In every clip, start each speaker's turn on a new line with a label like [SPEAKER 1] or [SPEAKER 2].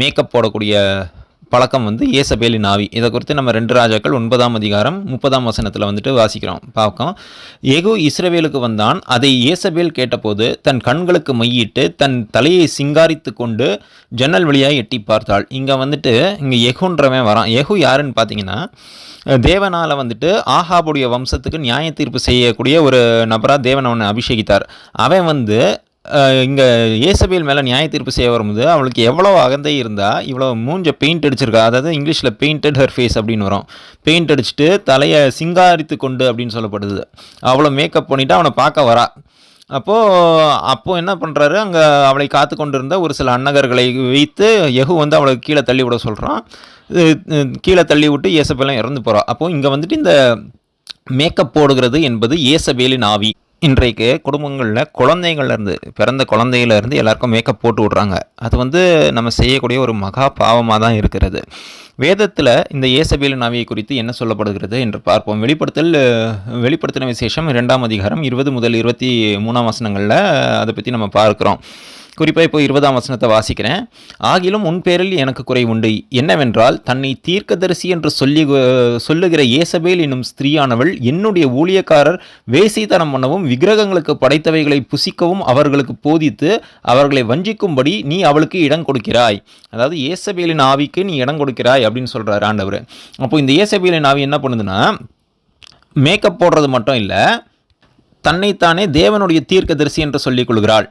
[SPEAKER 1] Makeup போடக்கூடிய பழக்கம் வந்து ஏசபேலின் ஆவி. இதை குறித்து நம்ம ரெண்டு ராஜாக்கள் ஒன்பதாம் அதிகாரம் முப்பதாம் வசனத்தில் வந்துட்டு வாசிக்கிறோம். பார்க்கோம் எகு இஸ்ரவேலுக்கு வந்தான். அதை ஏசபேல் கேட்டபோது தன் கண்களுக்கு மையிட்டு தன் தலையை சிங்காரித்து கொண்டு ஜன்னல் வழியாக எட்டி பார்த்தாள். இங்கே வந்துட்டு இங்கே எகுன்றவன் வரான். எகு யாருன்னு பார்த்தீங்கன்னா தேவனால் வந்துட்டு ஆஹாபுடைய வம்சத்துக்கு நியாய தீர்ப்பு செய்யக்கூடிய ஒரு நபராக தேவன் அவனை அபிஷேகித்தார். அவன் வந்து இங்கே ஏசபேல் மேலே நியாய தீர்ப்பு செய்ய வரும்போது அவளுக்கு எவ்வளோ அகந்தை இருந்தால் இவ்வளோ மூஞ்ச பெயிண்ட் அடிச்சிருக்கா அதாவது இங்கிலீஷில் பெயிண்டட் ஹர் ஃபேஸ் அப்படின்னு வரும். பெயிண்ட் அடிச்சுட்டு தலையை சிங்காரித்து கொண்டு அப்படின்னு சொல்லப்படுது. அவ்வளோ மேக்கப் பண்ணிவிட்டு அவனை பார்க்க வரா. அப்போது அப்போது என்ன பண்ணுறாரு அங்கே அவளை காத்து கொண்டிருந்த ஒரு சில அன்னகர்களை வைத்து எகு வந்து அவளை கீழே தள்ளி விட சொல்கிறான் கீழே தள்ளி விட்டு ஏசபேலாம் இறந்து போகிறான் அப்போது இங்கே வந்துட்டு இந்த மேக்கப் போடுகிறது என்பது ஏசபேலின் ஆவி. இன்றைக்கு குடும்பங்களில் குழந்தைங்கள்லேருந்து பிறந்த குழந்தையிலேருந்து எல்லாருக்கும் மேக்கப் போட்டு விட்றாங்க. அது வந்து நம்ம செய்யக்கூடிய ஒரு மகா பாவமாக தான் இருக்கிறது. வேதத்தில் இந்த ஏசபேலின் நாவியை குறித்து என்ன சொல்லப்படுகிறது என்று பார்ப்போம். வெளிப்படுத்தல் வெளிப்படுத்தின விசேஷம் இரண்டாம் அதிகாரம் இருபது முதல் இருபத்தி மூணாம் வசனங்களில் அதை பற்றி நம்ம பார்க்குறோம். குறிப்பாக இப்போ இருபதாம் வசனத்தை வாசிக்கிறேன். ஆகிலும் உன் பேரில் எனக்கு குறை உண்டு. என்னவென்றால் தன்னை தீர்க்கதரிசி என்று சொல்லி சொல்லுகிற ஏசபேல் என்னும் ஸ்திரீயானவள் என்னுடைய ஊழியக்காரர் வேசித்தனம் பண்ணவும் விக்கிரகங்களுக்கு படைத்தவைகளை புசிக்கவும் அவர்களுக்கு போதித்து அவர்களை வஞ்சிக்கும்படி நீ அவளுக்கு இடம் கொடுக்கிறாய். அதாவது ஏசபேலின் ஆவிக்கு நீ இடம் கொடுக்கிறாய் அப்படின்னு சொல்கிறார் ஆண்டவர். அப்போ இந்த ஏசபேலின் ஆவி என்ன பண்ணுதுன்னா மேக்கப் போடுறது மட்டும் இல்லை தன்னைத்தானே தேவனுடைய தீர்க்கதரிசி என்று சொல்லிக் கொள்கிறாள்.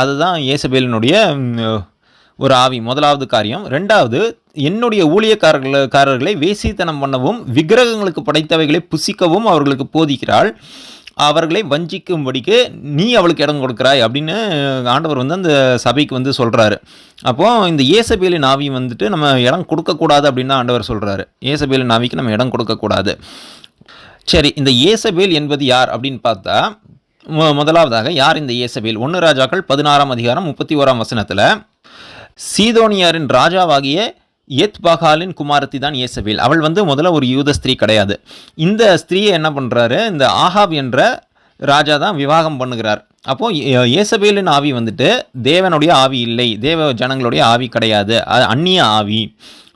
[SPEAKER 1] அதுதான் இயேசபேலினுடைய ஒரு ஆவி முதலாவது காரியம். ரெண்டாவது என்னுடைய ஊழியக்காரர்கள வேசித்தனம் பண்ணவும் விக்கிரகங்களுக்கு படைத்தவைகளை புசிக்கவும் அவர்களுக்கு போதிக்கிறாள். அவர்களை வஞ்சிக்கும்படிக்கு நீ அவளுக்கு இடம் கொடுக்குறாய் அப்படின்னு ஆண்டவர் வந்து அந்த சபைக்கு வந்து சொல்கிறாரு அப்போது இந்த ஏசபேலின் ஆவி வந்துட்டு நம்ம இடம் கொடுக்கக்கூடாது அப்படின்னு ஆண்டவர் சொல்கிறாரு ஏசபேலின் ஆவிக்கு நம்ம இடம் கொடுக்கக்கூடாது. சரி இந்த ஏசபேல் என்பது யார் அப்படின்னு பார்த்தா முதலாவதாக யார் இந்த இயேசபேல் ஒன்று ராஜாக்கள் பதினாறாம் அதிகாரம் முப்பத்தி ஓராம் வசனத்தில் சீதோனியாரின் ராஜாவாகிய எத் பகாலின் குமாரத்தி தான் இயேசபேல் அவள் வந்து முதல்ல ஒரு யூத ஸ்திரீ கிடையாது. இந்த ஸ்திரீயை என்ன பண்ணுறாரு இந்த ஆஹாப் என்ற ராஜா தான் விவாகம் பண்ணுகிறார். அப்போது இயேசபேலின் ஆவி வந்துட்டு தேவனுடைய ஆவி இல்லை. தேவ ஜனங்களுடைய ஆவி கிடையாது. அது அந்நிய ஆவி.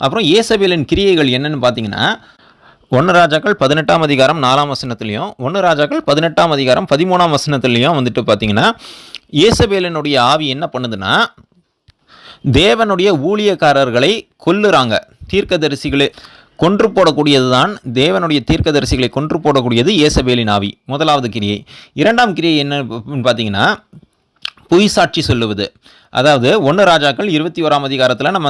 [SPEAKER 1] அப்புறம் இயேசபேலின் கிரியைகள் என்னென்னு பார்த்தீங்கன்னா ஒன்று ராஜாக்கள் பதினெட்டாம் அதிகாரம் நாலாம் வசனத்துலேயும் ஒன்று ராஜாக்கள் பதினெட்டாம் அதிகாரம் பதிமூணாம் வசனத்துலேயும் வந்துட்டு பார்த்தீங்கன்னா இயேசபேலனுடைய ஆவி என்ன பண்ணுதுன்னா தேவனுடைய ஊழியக்காரர்களை கொல்லுறாங்க. தீர்க்கதரிசிகளே கொன்று போடக்கூடியது தான் தேவனுடைய தீர்க்கதரிசிகளை கொன்று போடக்கூடியது இயேசபேலின் ஆவி. முதலாவது கிரியை. இரண்டாம் கிரியை என்ன பார்த்தீங்கன்னா பொய் சாட்சி சொல்லுவது. அதாவது ஒன்று ராஜாக்கள் இருபத்தி ஓராம் அதிகாரத்தில் நம்ம